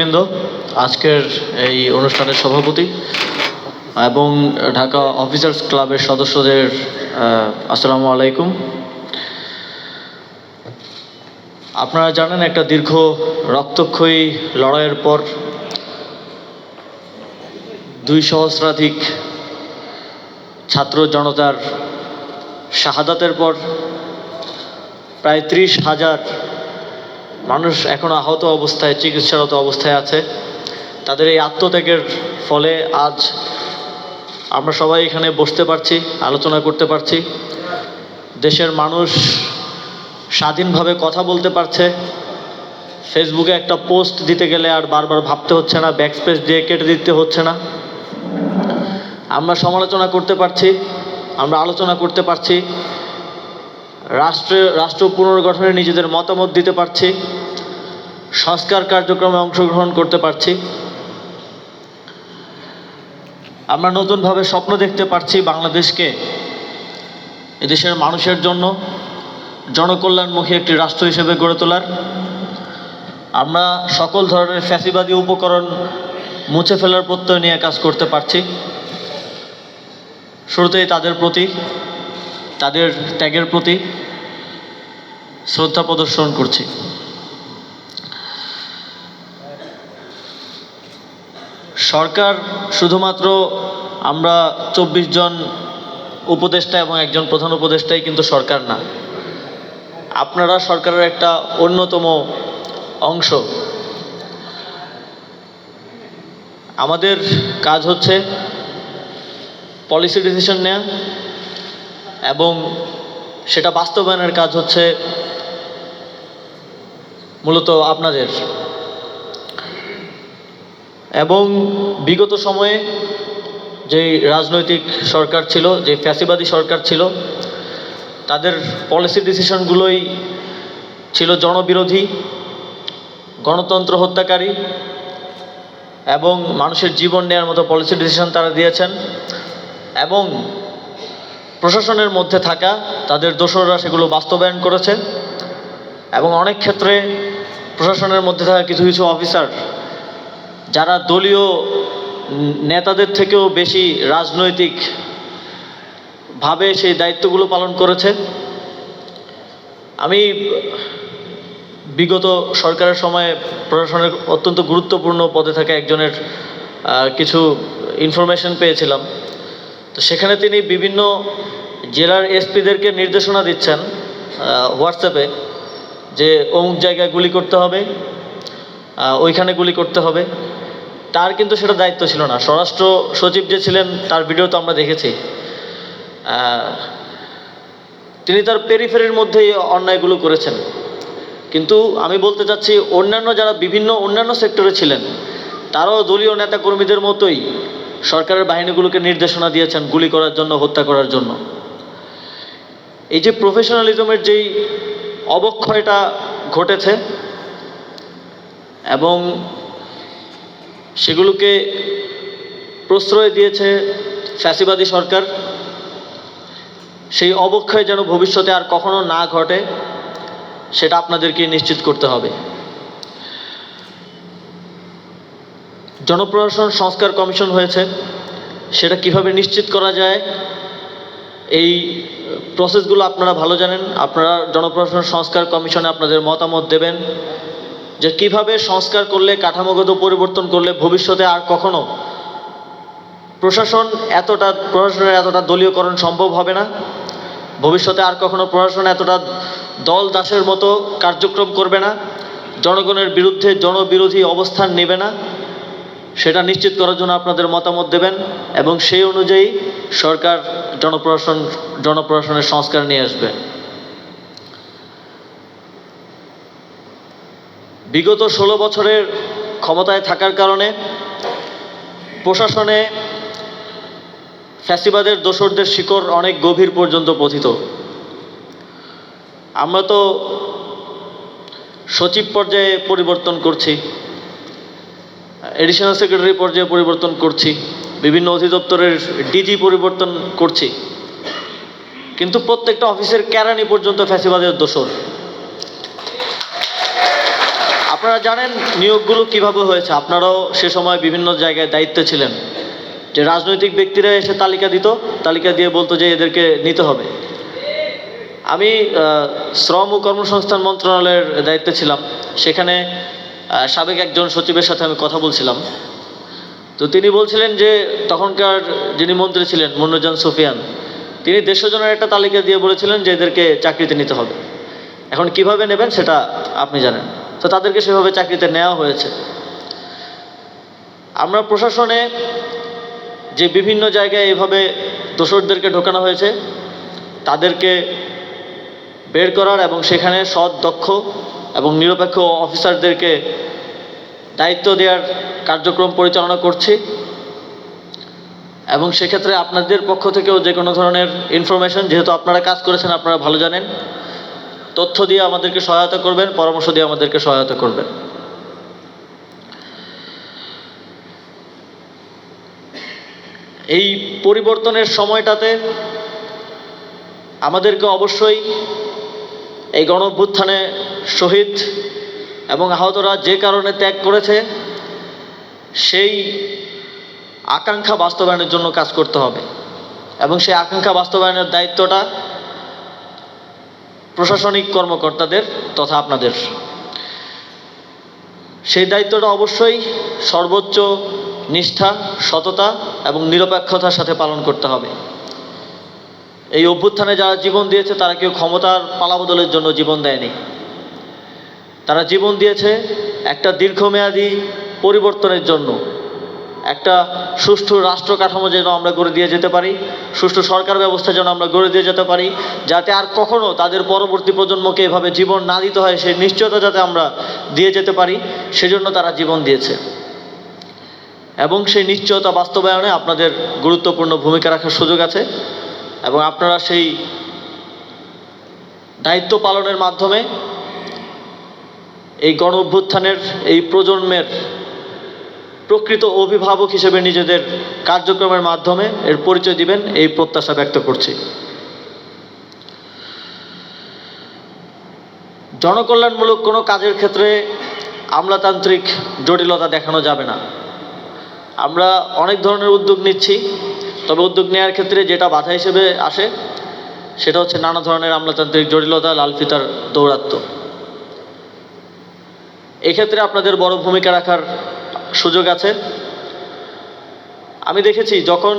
বৃন্দ, আজকের এই অনুষ্ঠানের সভাপতি এবং ঢাকা অফিসার্স ক্লাবের সদস্যদের আসসালামু আলাইকুম। আপনারা জানেন একটা দীর্ঘ রক্তক্ষয়ী লড়াইয়ের পর দুই সহস্রাধিক ছাত্র জনতার শাহাদাতের পর প্রায় ত্রিশ হাজার মানুষ এখনও আহত অবস্থায়, চিকিৎসারত অবস্থায় আছে। তাদের এই আত্মত্যাগের ফলে আজ আমরা সবাই এখানে বসতে পারছি, আলোচনা করতে পারছি। দেশের মানুষ স্বাধীনভাবে কথা বলতে পারছে। ফেসবুকে একটা পোস্ট দিতে গেলে আর বারবার ভাবতে হচ্ছে না, ব্যাকস্পেস দিয়ে কেটে দিতে হচ্ছে না। আমরা সমালোচনা করতে পারছি, আমরা আলোচনা করতে পারছি। রাষ্ট্রে, রাষ্ট্র পুনর্গঠনে নিজেদের মতামত দিতে পারছি। সংস্কার কার্যক্রমে অংশগ্রহণ করতে পারছি। আমরা নতুনভাবে স্বপ্ন দেখতে পারছি বাংলাদেশকে, এদেশের মানুষের জন্য, জনকল্যাণমুখী একটি রাষ্ট্র হিসেবে গড়ে তোলার। আমরা সকল ধরনের ফ্যাসিবাদী উপকরণ মুছে ফেলার প্রত্যয় নিয়ে কাজ করতে পারছি। শুরুতেই তাদের প্রতি, তাদের ত্যাগের প্রতি শ্রদ্ধা প্রদর্শন করছি। সরকার শুধুমাত্র আমরা চব্বিশ জন উপদেষ্টা এবং একজন প্রধান উপদেষ্টাই কিন্তু সরকার না। আপনারা সরকারের একটা অন্যতম অংশ। আমাদের কাজ হচ্ছে পলিসি ডিসিশন নেয়া এবং সেটা বাস্তবায়নের কাজ হচ্ছে মূলত আপনাদের। এবং বিগত সময়ে যেই রাজনৈতিক সরকার ছিল যে ফ্যাসিবাদী সরকার ছিল, তাদের পলিসি ডিসিশনগুলোই ছিল জনবিরোধী, গণতন্ত্র হত্যাকারী এবং মানুষের জীবন নেওয়ার মতো পলিসি ডিসিশন তারা দিয়েছেন এবং প্রশাসনের মধ্যে থাকা তাদের দোসররা সেগুলো বাস্তবায়ন করেছে এবং অনেক ক্ষেত্রে প্রশাসনের মধ্যে থাকা কিছু কিছু অফিসার যারা দলীয় নেতাদের থেকেও বেশি রাজনৈতিক ভাবে সেই দায়িত্বগুলো পালন করেছে। আমি বিগত সরকারের সময়ে প্রশাসনের অত্যন্ত গুরুত্বপূর্ণ পদে থাকা একজনের কিছু ইনফরমেশন পেয়েছিলাম। তো সেখানে তিনি বিভিন্ন জেলার এসপিদেরকে নির্দেশনা দিচ্ছেন হোয়াটসঅ্যাপে যে অমুক জায়গায় গুলি করতে হবে ওইখানে গুলি করতে হবে। তার কিন্তু সেটা দায়িত্ব ছিল না। স্বরাষ্ট্র সচিব যে ছিলেন, তার ভিডিও তো আমরা দেখেছি। তিনি তার পেরিফেরির মধ্যেই অন্যায়গুলো করেছেন। কিন্তু আমি বলতে চাচ্ছি, অন্যান্য যারা বিভিন্ন অন্যান্য সেক্টরে ছিলেন, তারাও দলীয় নেতা কর্মীদের মতোই সরকারের বাহিনীগুলোকে নির্দেশনা দিয়েছেন গুলি করার জন্য, হত্যা করার জন্য। এই যে প্রফেশনালিজমের যেই অবক্ষয়টা ঘটেছে এবং সেগুলোকে প্রশ্রয় দিয়েছে ফ্যাসিবাদী সরকার। সেই অবক্ষয় যেন ভবিষ্যতে আর কখনো না ঘটে, সেটা আপনাদেরকে নিশ্চিত করতে হবে। জনপ্রশাসন সংস্কার কমিশন হয়েছে, সেটা কীভাবে নিশ্চিত করা যায়, এই প্রসেসগুলো আপনারা ভালো জানেন। আপনারা জনপ্রশাসন সংস্কার কমিশনে আপনাদের মতামত দেবেন। যে কীভাবে সংস্কার করলে, কাঠামোগত পরিবর্তন করলে ভবিষ্যতে আর কখনো প্রশাসন এতটা, প্রশাসনের এতটা দলীয়করণ সম্ভব হবে না? ভবিষ্যতে আর কখনো প্রশাসন এতটা দল দাসের মতো কার্যক্রম করবে না? জনগণের বিরুদ্ধে জনবিরোধী অবস্থান নেবে না? সেটা নিশ্চিত করার জন্য আপনাদের মতামত দেবেন এবং সেই অনুযায়ী সরকার জনপ্রশাসন, জনপ্রশাসনের সংস্কার নিয়ে আসবে। বিগত ষোলো বছরের ক্ষমতায় থাকার কারণে প্রশাসনে ফ্যাসিবাদের দোসরদের শিকড় অনেক গভীর পর্যন্ত পথিত। আমরা তো সচিব পর্যায়ে পরিবর্তন করছি, এডিশনাল সেক্রেটারি পর্যায়ে পরিবর্তন করছি, বিভিন্ন অধিদপ্তরের ডিজি পরিবর্তন করছি। কিন্তু প্রত্যেকটা অফিসের কেরানি পর্যন্ত ফ্যাসিবাদের দোসর। আপনারা জানেন নিয়োগগুলো কীভাবে হয়েছে? আপনারাও সে সময় বিভিন্ন জায়গায় দায়িত্বে ছিলেন। যে রাজনৈতিক ব্যক্তিরা এসে তালিকা দিত, তালিকা দিয়ে বলতো যে এদেরকে নিতে হবে। আমি শ্রম ও কর্মসংস্থান মন্ত্রণালয়ের দায়িত্বে ছিলাম। সেখানে সাবেক একজন সচিবের সাথে আমি কথা বলছিলাম। তো তিনি বলছিলেন যে, তখনকার যিনি মন্ত্রী ছিলেন মন্নুজান সুফিয়ান, তিনি দেশজনের একটা তালিকা দিয়ে বলেছিলেন যে এদেরকে চাকরিতে নিতে হবে। এখন কীভাবে নেবেন সেটা আপনি জানেন। তো তাদেরকে সেভাবে চাকরিতে নেওয়া হয়েছে। আমরা প্রশাসনে যে বিভিন্ন জায়গায় এভাবে দোসরদেরকে ঢোকানো হয়েছে, তাদেরকে বের করার এবং সেখানে সৎ, দক্ষ এবং নিরপেক্ষ অফিসারদেরকে দায়িত্ব দেওয়ার কার্যক্রম পরিচালনা করছি এবং সেক্ষেত্রে আপনাদের পক্ষ থেকেও যে কোনো ধরনের ইনফরমেশন যেহেতু আপনারা কাজ করেছেন, আপনারা ভালো জানেন। তথ্য দিয়ে আমাদেরকে সহায়তা করবেন, পরামর্শ দিয়ে আমাদেরকে সহায়তা করবেন। এই পরিবর্তনের সময়টাতে আমাদেরকে অবশ্যই এই গণ অভ্যুত্থানে শহীদ এবং আহতরা যে কারণে ত্যাগ করেছে, সেই আকাঙ্ক্ষা বাস্তবায়নের জন্য কাজ করতে হবে। এবং সেই আকাঙ্ক্ষা বাস্তবায়নের দায়িত্বটা প্রশাসনিক কর্মকর্তাদের তথা আপনাদের। সেই দায়িত্বটা অবশ্যই সর্বোচ্চ নিষ্ঠা, সততা এবং নিরপেক্ষতার সাথে পালন করতে হবে। এই অভ্যুত্থানে যারা জীবন দিয়েছে, তারা কেউ ক্ষমতার পালাবদলের জন্য জীবন দেয়নি। তারা জীবন দিয়েছে একটা দীর্ঘমেয়াদী পরিবর্তনের জন্য। একটা সুষ্ঠু রাষ্ট্র কাঠামো যেন আমরা গড়ে দিয়ে যেতে পারি, সুষ্ঠু সরকার ব্যবস্থা যেন আমরা গড়ে দিয়ে যেতে পারি, যাতে আর কখনো তাদের পরবর্তী প্রজন্মকে এভাবে জীবন না দিতে হয়, সেই নিশ্চয়তা যাতে আমরা দিয়ে যেতে পারি, সেজন্য তারা জীবন দিয়েছে। এবং সেই নিশ্চয়তা বাস্তবায়নে আপনাদের গুরুত্বপূর্ণ ভূমিকা রাখার সুযোগ আছে, এবং আপনারা সেই দায়িত্ব পালনের মাধ্যমে এই গণ অভ্যুত্থানের এই প্রজন্মের প্রকৃত অভিভাবক হিসেবে নিজেদের কার্যক্রমের মাধ্যমে এর পরিচয় দিবেন, এই প্রত্যাশা ব্যক্ত করছি। জনকল্যাণমূলক কোনো কাজের ক্ষেত্রে আমলাতান্ত্রিক জটিলতা দেখানো যাবে না। আমরা অনেক ধরনের উদ্যোগ নিচ্ছি, তবে উদ্যোগ নেওয়ার ক্ষেত্রে যেটা বাধা হিসেবে আসে, সেটা হচ্ছে নানা ধরনের আমলাতান্ত্রিক জটিলতা, লাল লালফিতার দৌরাত্ম্য। এক্ষেত্রে আপনাদের বড় ভূমিকা রাখার সুযোগ আছে। আমি দেখেছি যখন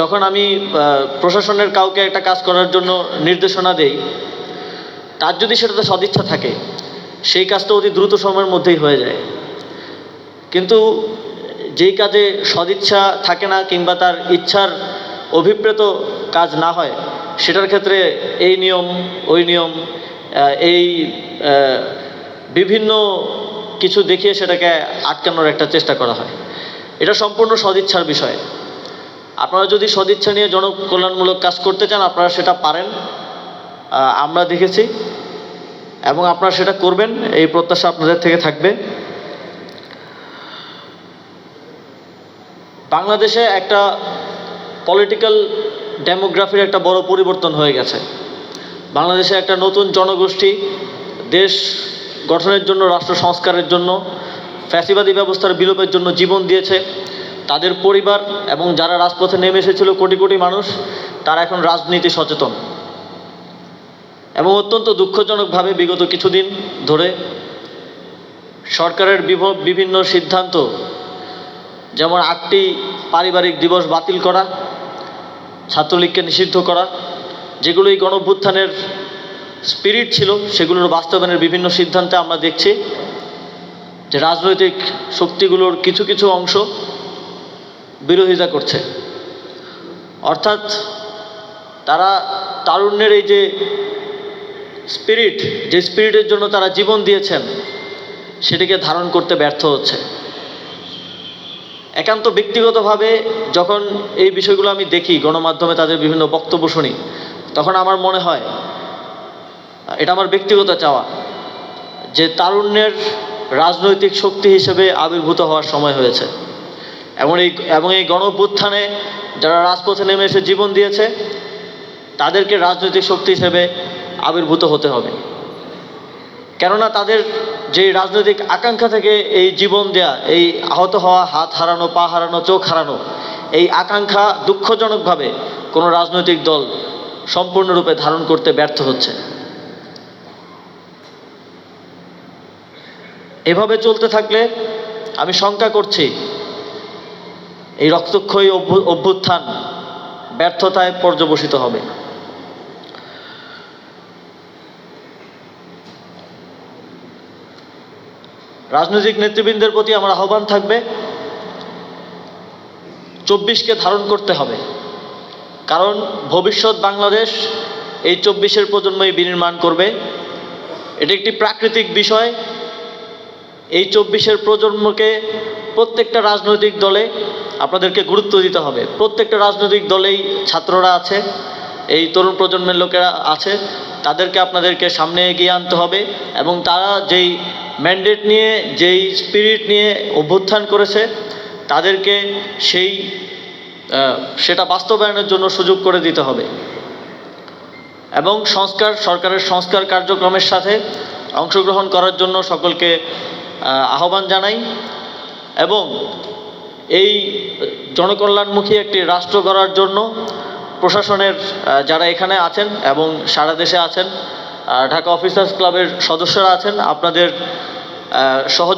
যখন আমি প্রশাসনের কাউকে একটা কাজ করার জন্য নির্দেশনা দেই, তার যদি সেটাতে সদিচ্ছা থাকে, সেই কাজটা অতি দ্রুত সময়ের মধ্যেই হয়ে যায়। কিন্তু যেই কাজে সদিচ্ছা থাকে না কিংবা তার ইচ্ছার অভিপ্রেত কাজ না হয়, সেটার ক্ষেত্রে এই নিয়ম, ওই নিয়ম এই বিভিন্ন কিছু দেখিয়ে সেটাকে আটকানোর একটা চেষ্টা করা হয়। এটা সম্পূর্ণ সদিচ্ছার বিষয়। আপনারা যদি সদিচ্ছা নিয়ে জনকল্যাণমূলক কাজ করতে চান, আপনারা সেটা পারেন আমরা দেখেছি। এবং আপনারা সেটা করবেন, এই প্রত্যাশা আপনাদের থেকে থাকবে। বাংলাদেশে একটা পলিটিক্যাল ডেমোগ্রাফির একটা বড় পরিবর্তন হয়ে গেছে। বাংলাদেশে একটা নতুন জনগোষ্ঠী, দেশ গঠনের জন্য, রাষ্ট্র সংস্কারের জন্য, ফ্যাসিবাদী ব্যবস্থার বিলোপের জন্য জীবন দিয়েছে। তাদের পরিবার এবং যারা রাজপথে নেমে এসেছিল, কোটি কোটি মানুষ, তারা এখন রাজনীতি সচেতন। এবং অত্যন্ত দুঃখজনকভাবে বিগত কিছুদিন ধরে সরকারের বিভ- বিভিন্ন সিদ্ধান্ত, যেমন আটটি পারিবারিক দিবস বাতিল করা, ছাত্রলীগকে নিষিদ্ধ করা যেগুলো এই গণভ্যুত্থানের স্পিরিট ছিল, সেগুলোর বাস্তবায়নের বিভিন্ন সিদ্ধান্তে আমরা দেখছি যে রাজনৈতিক শক্তিগুলোর কিছু কিছু অংশ বিরোধিতা করছে। অর্থাৎ তারা তারুণ্যের এই যে স্পিরিট, যে স্পিরিটের জন্য তারা জীবন দিয়েছেন, সেটিকে ধারণ করতে ব্যর্থ হচ্ছে। একান্ত ব্যক্তিগতভাবে যখন এই বিষয়গুলো আমি দেখি, গণমাধ্যমে তাদের বিভিন্ন বক্তব্য শুনি, তখন আমার মনে হয় এটা আমার ব্যক্তিগত চাওয়া, যে তারুণ্যের রাজনৈতিক শক্তি হিসেবে আবির্ভূত হওয়ার সময় হয়েছে। এবং এই এবং এই গণ অভ্যুত্থানে যারা রাজপথে নেমে এসে জীবন দিয়েছে, তাদেরকে রাজনৈতিক শক্তি হিসেবে আবির্ভূত হতে হবে। কেননা তাদের যে রাজনৈতিক আকাঙ্ক্ষা থেকে এই জীবন দেয়া, এই আহত হওয়া, হাত হারানো, পা হারানো, চোখ হারানো, এই আকাঙ্ক্ষা দুঃখজনকভাবে কোনো রাজনৈতিক দল সম্পূর্ণরূপে ধারণ করতে ব্যর্থ হচ্ছে। এভাবে চলতে থাকলে আমি শঙ্কা করছি, এই রক্তক্ষয়ী অভ্যু- অভ্যুত্থান ব্যর্থতায় পর্যবসিত হবে। রাজনৈতিক নেতৃবৃন্দের প্রতি আমার আহ্বান থাকবে, চব্বিশকে ধারণ করতে হবে। কারণ ভবিষ্যৎ বাংলাদেশ এই চব্বিশের প্রজন্মই বিনির্মাণ করবে। এটি একটি প্রাকৃতিক বিষয় এই চব্বিশের প্রজন্মকে প্রত্যেকটা রাজনৈতিক দলে আপনাদেরকে গুরুত্ব দিতে হবে। প্রত্যেকটা রাজনৈতিক দলেই ছাত্ররা আছে, এই তরুণ প্রজন্মের লোকেরা আছে, তাদেরকে আপনাদেরকে সামনে এগিয়ে আনতে হবে এবং তারা যেই ম্যান্ডেট নিয়ে, যেই স্পিরিট নিয়ে অভ্যুত্থান করেছে, তাদেরকে সেই সেটা বাস্তবায়নের জন্য সুযোগ করে দিতে হবে। এবং সংস্কার, সরকারের সংস্কার কার্যক্রমের সাথে অংশগ্রহণ করার জন্য সকলকে আহ্বান জানাই এবং এই জনকল্যাণমুখী একটি রাষ্ট্র গড়ার জন্য প্রশাসনের যারা এখানে আছেন এবং সারা দেশে আছেন ঢাকা অফিসার্স ক্লাবের সদস্যরা আছেন, আপনাদের সহযোগ